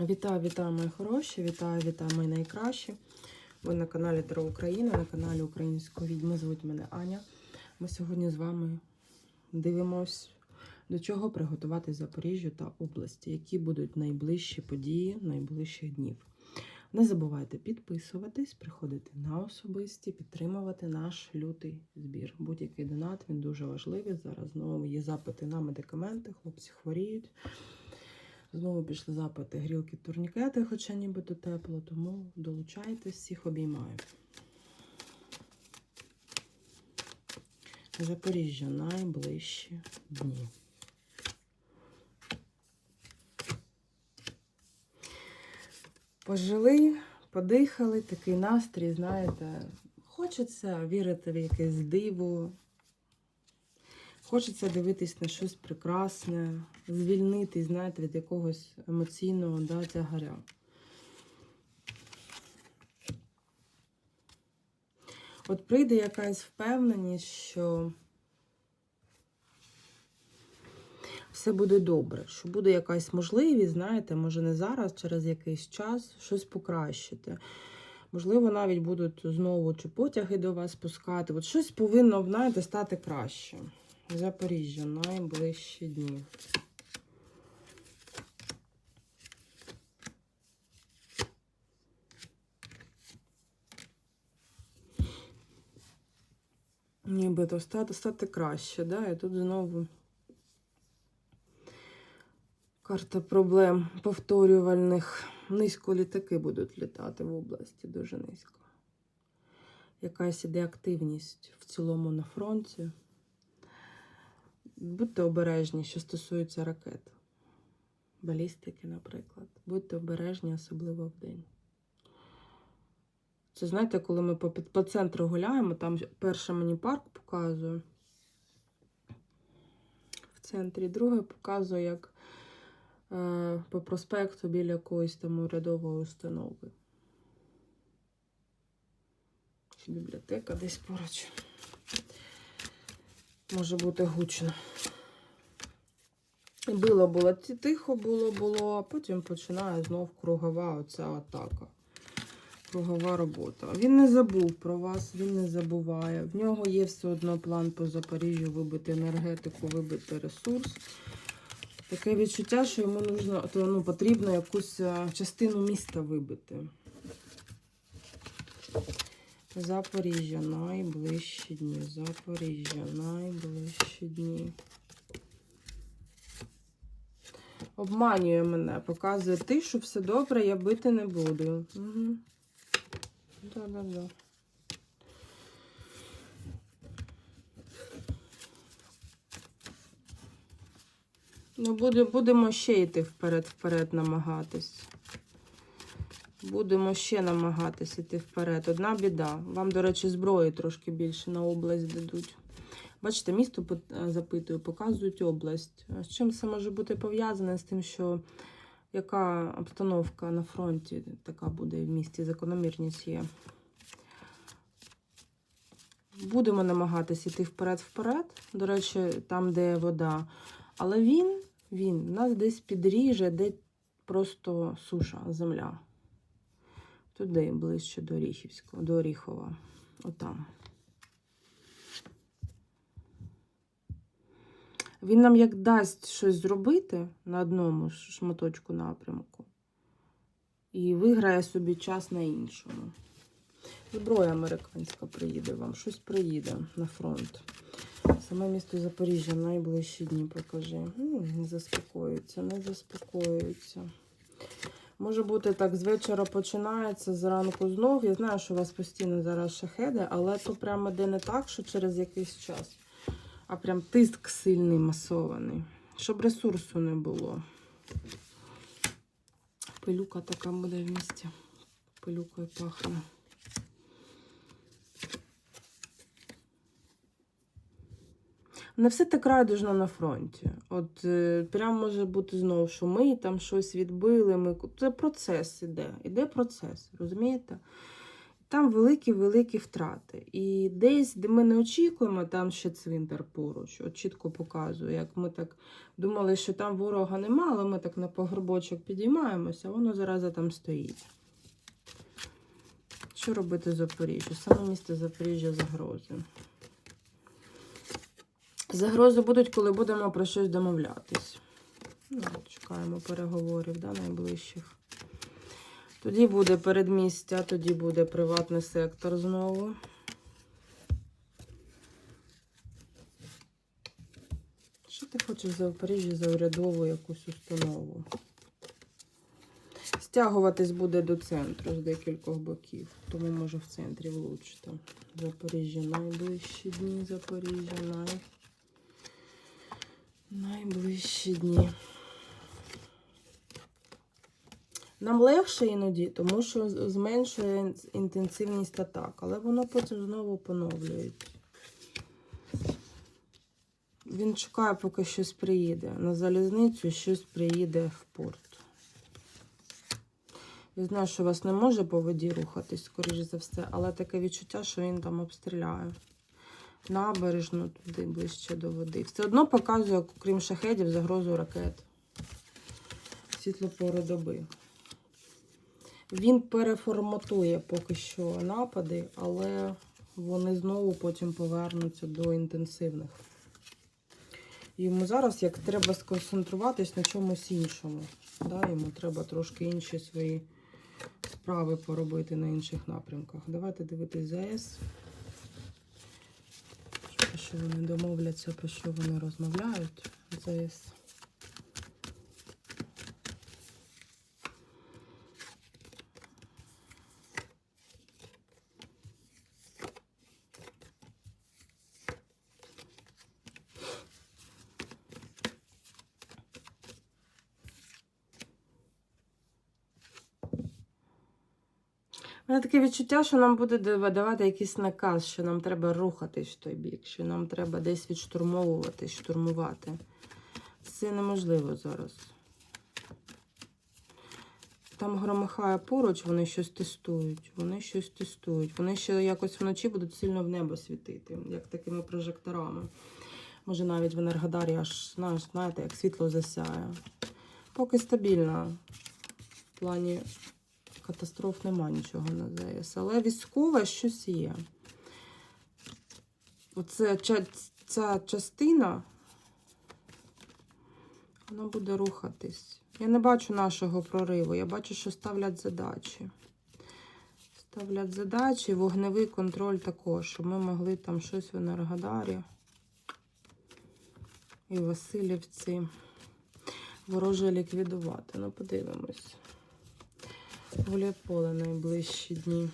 Вітаю, вітаю, мої хороші, вітаю, вітаю, мої найкращі. Ви на каналі Таро Україна, на каналі Української відьми. Звуть мене Аня. Ми сьогодні з вами дивимось, до чого приготувати Запоріжжю та області, які будуть найближчі події найближчих днів. Не забувайте підписуватись, приходити на особисті, підтримувати наш лютий збір. Будь-який донат він дуже важливий. Зараз знову є запити на медикаменти, хлопці хворіють. Знову пішли запити грілки турнікети, хоча нібито тепло, тому долучайтесь, всіх обіймаю. Запоріжжя найближчі дні. Пожили, подихали, такий настрій, знаєте, хочеться вірити в якесь диво, Хочеться дивитись на щось прекрасне, звільнитись, знаєте, від якогось емоційного да, тягаря. От прийде якась впевненість, що все буде добре, що буде якась можливість, знаєте, може не зараз, через якийсь час щось покращити. Можливо, навіть будуть знову чи потяги до вас пускати. От щось повинно, знаєте, стати краще. Запоріжжя найближчі дні. Нібито стати, стати краще, да? І тут знову карта проблем повторювальних. Низько літаки будуть літати в області, дуже низько. Якась іде активність в цілому на фронті. Будьте обережні, що стосується ракет, балістики, наприклад. Будьте обережні, особливо вдень. Це знаєте, коли ми по, по центру гуляємо, там перше мені парк показує. В центрі друге показує, як е, по проспекту біля якоїсь там урядової установи. Чи бібліотека десь поруч. Може бути гучно. Було було тихо було, було, а потім починає знов кругова оця атака. Кругова робота. Він не забув про вас, він не забуває. В нього є все одно план по Запоріжжю вибити енергетику, вибити ресурс. Таке відчуття, що йому нужно, то, ну, потрібно якусь частину міста вибити. Запоріжжя найближчі дні. Запоріжжя найближчі дні. Обманює мене, показує ти, що все добре, я бити не буду. Угу. Да-да-да. Ну, буде, будемо ще йти вперед-вперед намагатись. Будемо ще намагатися йти вперед. Одна біда. Вам, до речі, зброї трошки більше на область дадуть. Бачите, місто запитую, показують область. З чим це може бути пов'язане? З тим, що яка обстановка на фронті така буде в місті, закономірність є. Будемо намагатися йти вперед-вперед. До речі, там, де вода. Але він, він нас десь підріже, де просто суша, земля. Туди ближче до Оріхівського, до Оріхова. Отам. Він нам як дасть щось зробити на одному шматочку напрямку і виграє собі час на іншому. Зброя американська приїде вам, щось приїде на фронт. Саме місто Запоріжжя найближчі дні покажи. Не заспокоюється, не заспокоюється. Може бути так, з вечора починається, зранку знов. Я знаю, що у вас постійно зараз шахеди, але то прямо іде не так, що через якийсь час, а прям тиск сильний, масований. Щоб ресурсу не було. Пилюка така буде в місті. Пилюкою пахне. Не все так радужно на фронті. От е, прям може бути знову, що ми там щось відбили. Ми... Це процес іде. Іде процес, розумієте? Там великі-великі втрати. І десь, де ми не очікуємо, там ще цвинтар поруч. От чітко показує, як ми так думали, що там ворога нема, але ми так на погребочок підіймаємося, а воно зараза там стоїть. Що робити Запоріжжю? Саме місто Запоріжжя загрози. Загрози будуть, коли будемо про щось домовлятись. Ну, чекаємо переговорів да, найближчих. Тоді буде передмістя, тоді буде приватний сектор знову. Що ти хочеш за Запоріжжя за урядову якусь установу? Стягуватись буде до центру з декількох боків, тому може в центрі влучити. Запоріжжя найближчі дні, Запоріжжя най... найближчі дні. Нам легше іноді, тому що зменшує інтенсивність атак, але воно потім знову поновлюється. Він чекає, поки щось приїде. На залізницю щось приїде в порт. Я знаю, що вас не може по воді рухатись, скоріш за все, але таке відчуття, що він там обстріляє. Набережно туди ближче до води. Все одно показує, крім шахедів, загрозу ракет. Світлопору доби. Він переформатує поки що напади, але вони знову потім повернуться до інтенсивних. Йому зараз як треба сконцентруватись на чомусь іншому. Да? Йому треба трошки інші свої справи поробити на інших напрямках. Давайте дивитись ЗАЕС. Про що вони домовляться, про що вони розмовляють. ЗАЕС. У мене таке відчуття, що нам буде дав- давати якийсь наказ, що нам треба рухатись в той бік, що нам треба десь відштурмовувати, штурмувати. Це неможливо зараз. Там громихає поруч, вони щось тестують. Вони щось тестують. Вони ще якось вночі будуть сильно в небо світити, як такими прожекторами. Може, навіть в Енергодарі аж, знаєш, знаєте, як світло засяє. Поки стабільно. В плані катастроф нема нічого на ЗАЕС. Але військове щось є. Оце ця частина, вона буде рухатись. Я не бачу нашого прориву. Я бачу, що ставлять задачі. Ставлять задачі, вогневий контроль також, щоб ми могли там щось в Енергодарі і Васильівці вороже ліквідувати. Ну, подивимось. Гуляйполе найближчі дні.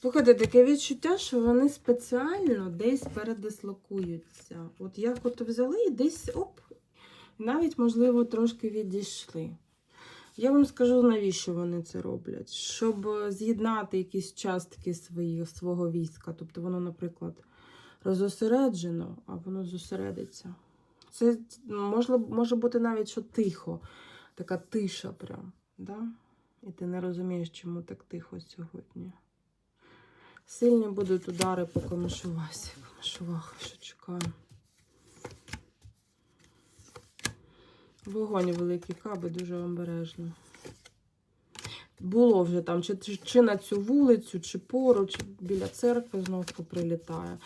Слухайте, таке відчуття, що вони спеціально десь передислокуються. От як от взяли і десь оп, навіть, можливо, трошки відійшли. Я вам скажу, навіщо вони це роблять. Щоб з'єднати якісь частки свої, свого війська. Тобто воно, наприклад, розосереджено, а воно зосередиться. Це може, може бути навіть що тихо, така тиша прям. Да? І ти не розумієш, чому так тихо сьогодні. Сильні будуть удари по комишувасі, комишувах, що чекаю. Вогонь великий каби, дуже обережно. Було вже там, чи, чи, на цю вулицю, чи поруч, біля церкви знову прилітає.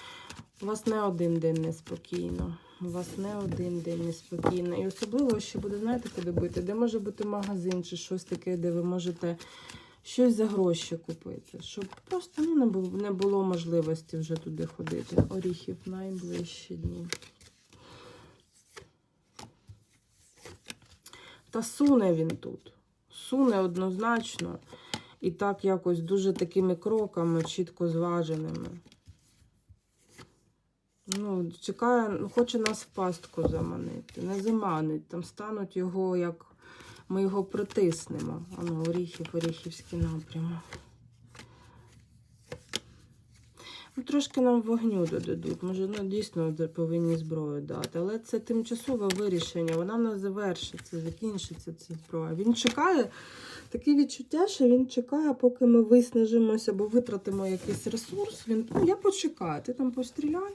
У вас не один день неспокійно. У вас не один день неспокійно. І особливо ще буде, знаєте, куди бити, де може бути магазин чи щось таке, де ви можете щось за гроші купити. Щоб просто ну, не, було, не було можливості вже туди ходити. Оріхів найближчі дні. Та суне він тут. Суне однозначно. І так якось дуже такими кроками, чітко зваженими. Ну, чекає, ну, хоче нас в пастку заманити. Не заманить. Там стануть його, як ми його притиснемо. Ану, Оріхів, Оріхівський напрямок. Ну, трошки нам вогню додадуть. Може, ну, дійсно повинні зброю дати. Але це тимчасове вирішення. Вона не завершиться, закінчиться ця зброя. Він чекає, таке відчуття, що він чекає, поки ми виснажимося або витратимо якийсь ресурс. Він, ну, я почекаю, ти там постріляй.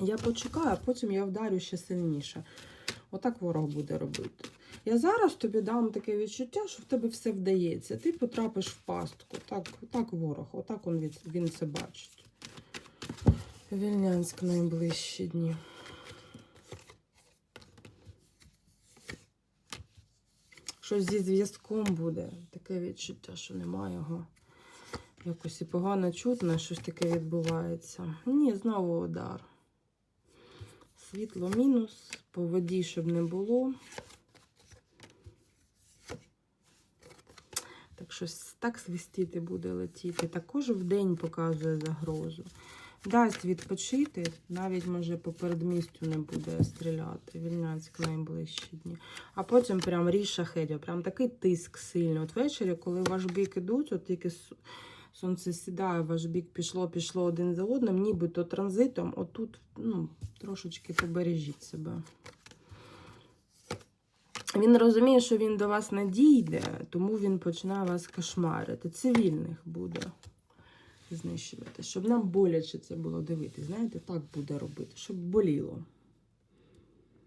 Я почекаю, а потім я вдарю ще сильніше. Отак ворог буде робити. Я зараз тобі дам таке відчуття, що в тебе все вдається. Ти потрапиш в пастку. Так, так ворог, отак він, він це бачить. Вільнянськ найближчі дні. Щось зі зв'язком буде. Таке відчуття, що немає його. Якось і погано чутно, щось таке відбувається. Ні, знову удар. Світло мінус, по воді, щоб не було. Так щось так свистіти буде летіти. Також в день показує загрозу. Дасть відпочити, навіть може по передмістю не буде стріляти. Вільнянськ найближчі дні. А потім прям ріж шахедя, прям такий тиск сильний. От ввечері, коли ваш бік ідуть, от тільки сонце сідає, ваш бік пішло, пішло один за одним, нібито транзитом, отут ну, трошечки побережіть себе. Він розуміє, що він до вас не дійде, тому він починає вас кошмарити. Цивільних буде знищувати, щоб нам боляче це було дивитися. Знаєте, так буде робити, щоб боліло.